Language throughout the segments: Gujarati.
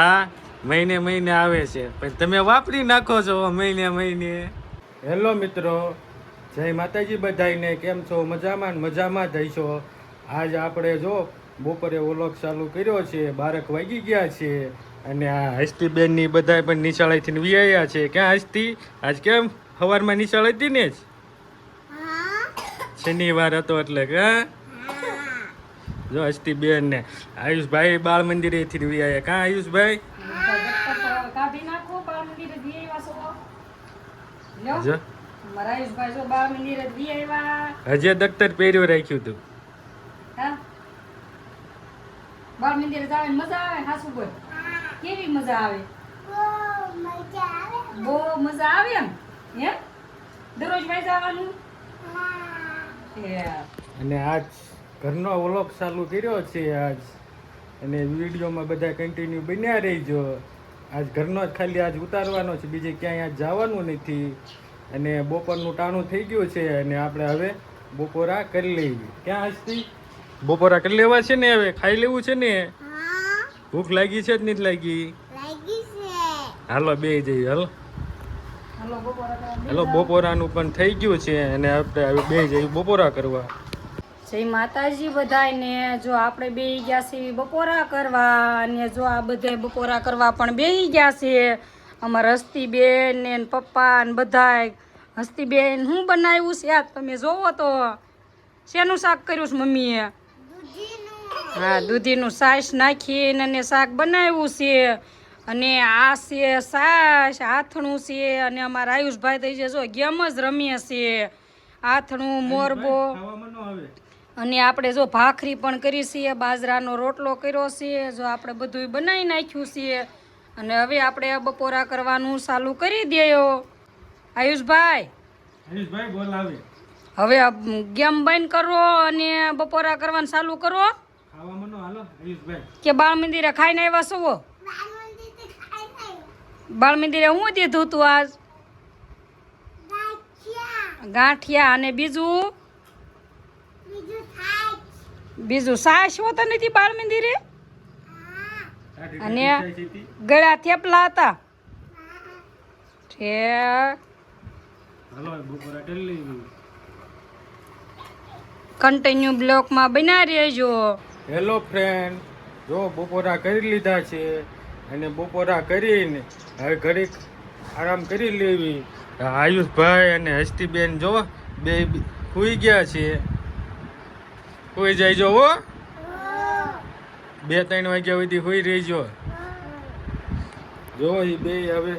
હા મહિને મહિને આવે છે. પણ તમે વાપરી નાખો છો મહિને મહિને. હેલો મિત્રો જય માતાજી બધાઈને કેમ છો? મજામાં ને મજામાં છો આજ આપણે જો બપોરે ઓલોક ચાલુ કર્યો છે બારક વાગી ગયા છે. અને આ હસ્તી બેનની બધા પણ નિશાળેથી વિયાયા છે. ક્યાં હસ્તી? આજ કેમ સવારમાં નિશાળ હતી ને જ? શનિવાર હતો એટલે કે જો હસ્તીબેન ને. આયુષભાઈ બાળ મંદિરે થી વિયાયા ક્યાં આયુષભાઈ? કાઢી નાખો બાળ મંદિરે દી આવ્યા છો. લ્યો. જો મારા આયુષભાઈ જો બાળ મંદિરે દી આવ્યા. હજે દફતર પહેર્યું રાખ્યું તું. બાળ મંદિરે જાવે મજા આવે હાસુ બોલ. કેવી મજા આવે? બહુ મજા આવે એમ. હે? દરરોજ ભાઈ જવાનું? અને આજ ઘરનો વ્લોગ ચાલુ કર્યો છે આજ. અને વિડીયોમાં બધા કન્ટિન્યુ બન્યા રહીજો. આજ ઘરનો જ ખાલી આજ ઉતારવાનો છે. બીજે ક્યાંય આજ જવાનું નથી. અને બપોરનું ટાણું થઈ ગયું છે અને આપણે હવે બપોરા કરી લઈએ. ક્યાં આજથી બપોરા કરી લેવા છે ને હવે? ખાઈ લેવું છે ને? ભૂખ લાગી છે જ નથી લાગી? હાલો બે જઈએ હાલો. હાલો બપોરે કરવા હાલો બપોરાનું પણ થઈ ગયું છે. અને આપણે હવે બે જઈએ બપોરા કરવા. જય માતાજી બધાયને જો આપણે બે ગયા છીએ બપોરા કરવા અને જો આ બધે બપોરા કરવા પણ બે ગયા છે. અમારા હસ્તીબેન ને પપ્પા ને બધાય. હસ્તીબેન હું બનાવ્યું છે? આ તમે જોવો તો. શેનું શાક કર્યું છે મમ્મીએ? હા દૂધીનું સાસ નાખીને અને શાક બનાવ્યું છે. અને આ છે સાસ આથણું છે અને અમારા આયુષભાઈ થઈ છે જો ગેમ જ રમીએ છીએ આથણું મોરબો ન અને આપણે જો ભાખરી પણ કરી છીએ બાજરાનો રોટલો કર્યો છે જો આપણે બધું બનાવી નાખ્યું છે અને હવે આપણે બપોરા કરવાનું ચાલુ કરી દેયો. આયુષભાઈ. બોલાવે હવે ગેમ બંધ કરો અને બપોરા કરવાનું ચાલુ કરો. કે બાળ મંદિરે ખાઈને આવ્યા છો? બાળ મંદિરે હું દીધું તું આજ? ગાંઠિયા અને બીજું? બીજું સાસ હોતા નથી બાળ મંદિરે? અને ગળા થેપલા હતા. કન્ટિન્યુ બ્લોકમાં બના રહેજો. હેલો ફ્રેન્ડ જો બપોરા કરી લીધા છે અને બપોરા કરીને હવે ઘડીક આરામ કરી લેવી. આયુષભાઈ અને હસ્તીબેન જો બે સુઈ ગયા છે. સુઈ જાય હો. બે, ત્રણ વાગ્યા સુધી સુઈ રહીજો. જો એ બે હવે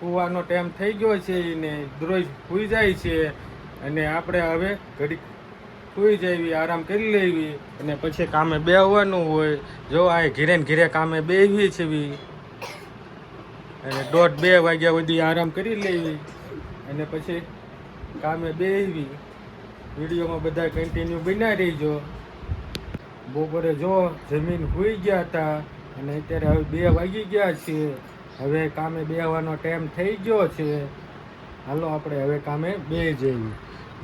સુવાનો ટાઈમ થઈ ગયો છે ને દરરોજ સુઈ જાય છે અને આપણે હવે ઘડીક સુઈ જવી આરામ કરી લેવી અને પછી કામે બેહવાનું હોય. જો આ ઘીરે ને ઘીરે કામે બેહવી છે. અને દોઢ બે વાગ્યા સુધી આરામ કરી લેવી અને પછી કામે બેહવી વિડીયોમાં બધા કન્ટિન્યુ બના રહીજો. બપોરે જો જમીન હોઈ ગયા હતા અને અત્યારે હવે બે વાગી ગયા છે. હવે કામે બેહવાનો ટાઈમ થઈ ગયો છે. હાલો આપણે હવે કામે બે જઈએ.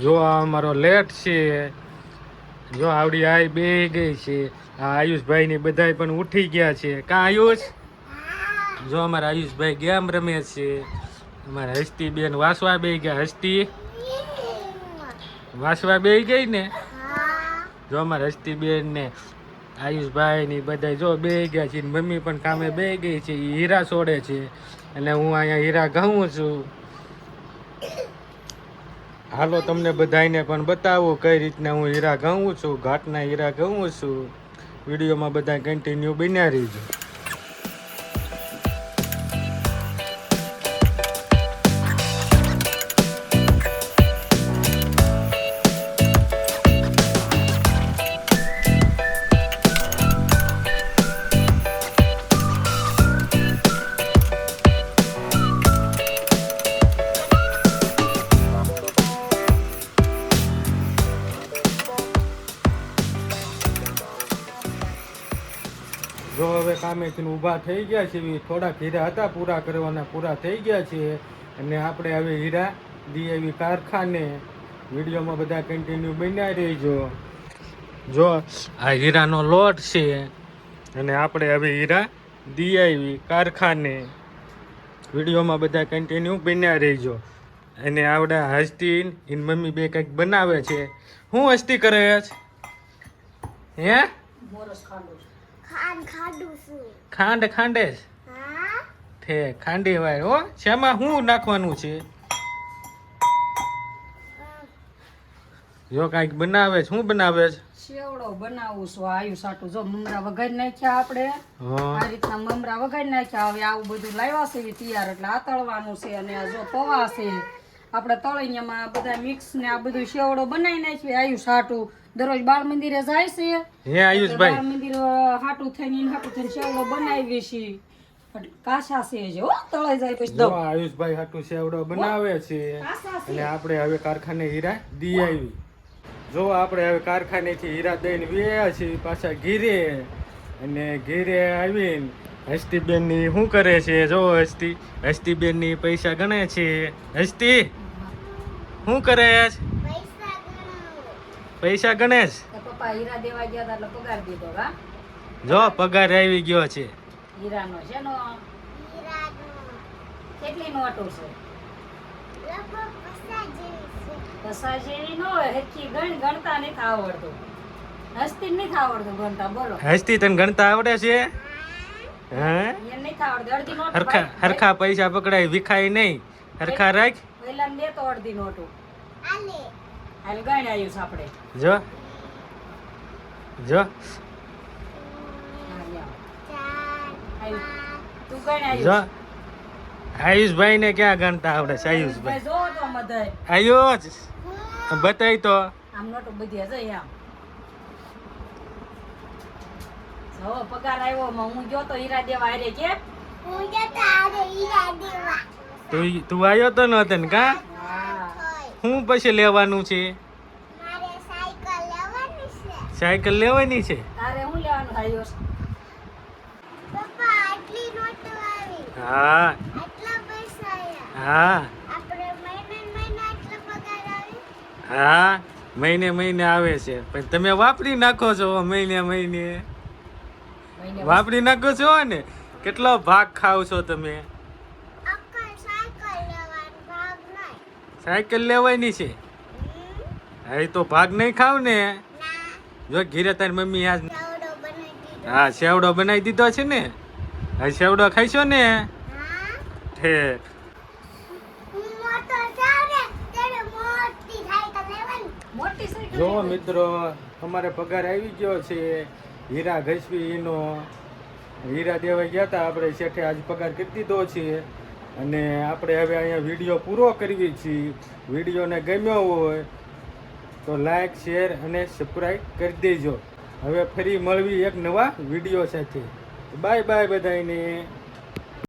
જો આ અમારો લેટ છે. જો આવડી આઈ બે ગઈ છે. આ આયુષભાઈ ની બધા પણ ઉઠી ગયા છે. કા આયુષ? જો અમારા આયુષભાઈ ગેમ રમે છે. અમારા હસ્તી બેન વાસવા બે ગયા. હસ્તી? વાસવા બે ગઈ ને? જો અમારે હસ્તી બેન ને આયુષભાઈ ની બધા જો બે ગયા છે ને મમ્મી પણ કામે બે ગઈ છે એ હીરા છોડે છે. અને હું અહીંયા હીરા ઘઉં છું. હાલો તમને બધાને પણ બતાવું કઈ રીતના હું હીરા ઘઉં છું ઘાટના હીરા ઘઉં છું. વિડીયોમાં બધા કન્ટિન્યુ બન્યા રહીજો. જો હવે કામેથી ઊભા થઈ ગયા છે થોડાક હીરા હતા પૂરા કરવાના, પૂરા થઈ ગયા છે અને આપણે હવે હીરા દી એવી કારખાને વિડીયોમાં બધા કન્ટિન્યુ બન્યા રહીજો. જો આ હીરાનો લોટ છે, અને આપણે હવે હીરા દી આવી કારખાને વિડીયોમાં બધા કન્ટિન્યુ બન્યા રહીજો. અને આવડા હસ્તી એની મમ્મી બે કંઈક બનાવે છે. હું હસ્તી કરે છે? હે? મોરસ ખાંડો છું. ખાંડ ખાંડે છે હા? થે ખાંડી હો શેમાં શું નાખવાનું છે? જો કાંઈક બનાવે છે શું બનાવે છે? શેવડો બનાવું છું આયુ સાટું. જો મમરા વઘારી નાખ્યા આપણે આ રીતના મમરા વઘારી નાખ્યા. હવે આવું બધું લાવ્યા છે તૈયાર. એટલે આ તળવાનું છે અને આ જો પૌવા છે આપણે તળીયામાં બધા મિક્સ ને આ બધું શેવડો બનાવી નાખ્યું આયુ સાટું. દરરોજ બાળ મંદિરે જાય છે. હે આયુષભાઈ. બાળ મંદિર હાટું થઈને ઈને હાટું થઈને શેવડો બનાવી છે એટલે છે જો તળાઈ જાય પછી દો આયુષભાઈ હાટુ સેવડો બનાવે છે. અને આપણે હવે કારખાને હીરા દી આવી. જો આપણે હવે કારખાનેથી હીરા દઈને વ્યા છીએ પાછા ઘીરે. અને ઘીરે આવીને હસ્તીબેનની શું કરે છે? જો હસ્તી હસ્તીબેનની પૈસા ગણે છે. હસ્તી શું કરે છે? પૈસા ગણેશ. પપ્પા હીરા દેવા ગયા હતા એટલે પગાર દીધો હા જો પગાર આવી ગયો છે. હીરાનો છે નો? કેટલી નોટો છે? જેવી ન ગણ ગણતા નથી આવડતું. હસ્તી નથી આવડતું ગણતા બોલો. હસ્તી તને ગણતા આવડે છે? હે? હરખા હરખા પૈસા પકડાય વિખાય નહીં. હરખા રાખ. પહેલા દે તો અડધી નોટો. આલે આવ્યું છે આપણે. જો. જો. હા, લ્યો. ચાર આવ્યું. પાંચ. તું ગણ આવ્યું આયુષભાઈ ને ક્યાં ગણતા આવડે છે? આયુષભાઈ જો તો મધાય આયુષ. હું બતાય તો. આમ નોટો બધી હશે આમ. જો પગાર આવ્યો માં હું ગયો તો હીરા દેવા હારે કે? હું જતા આરે હીરા દેવા. તું તું આવ્યો તો નતો ને કા? હું પછી લેવાનું છે? સાયકલ લેવાની છે. સાયકલ લેવાની છે? તારે શું લેવાનું થાય પપ્પા આટલી નોટો આવી. હા. હા. આપણે મહિને ને મહિને આટલો પગાર આવી? હા. મહિને મહિને આવે છે. પણ તમે વાપરી નાખો છો મહિને. મહિને મહિને. વાપરી નાખો છો ને? કેટલો ભાગ ખાવ છો તમે અક્કલ સાયકલ લેવાનો ભાગ નહીં સાયકલ લેવાની છે. એ તો ભાગ નહીં ખાવ ને. જો ઘીરે તારી મમ્મી આજ ચાવડો બનાવી દીધો. હા સેવડો બનાવી દીધો છે ને. હા સેવડો ખાઈશો ને? ઠેક જો મિત્રો અમારે પગાર આવી ગયો છે. હીરા ઘસવી એનો. હીરા દેવા ગયા હતા આપણે શેઠે આજ પગાર કરી દીધો છે. અને આપણે હવે અહીંયા વીડિયો પૂરો કરીએ છીએ. વિડીયોને ગમ્યો હોય તો લાઈક, શેર અને સબસ્ક્રાઈબ કરી દેજો. હવે ફરી મળવી એક નવા વીડિયો સાથે. બાય બાય બધાને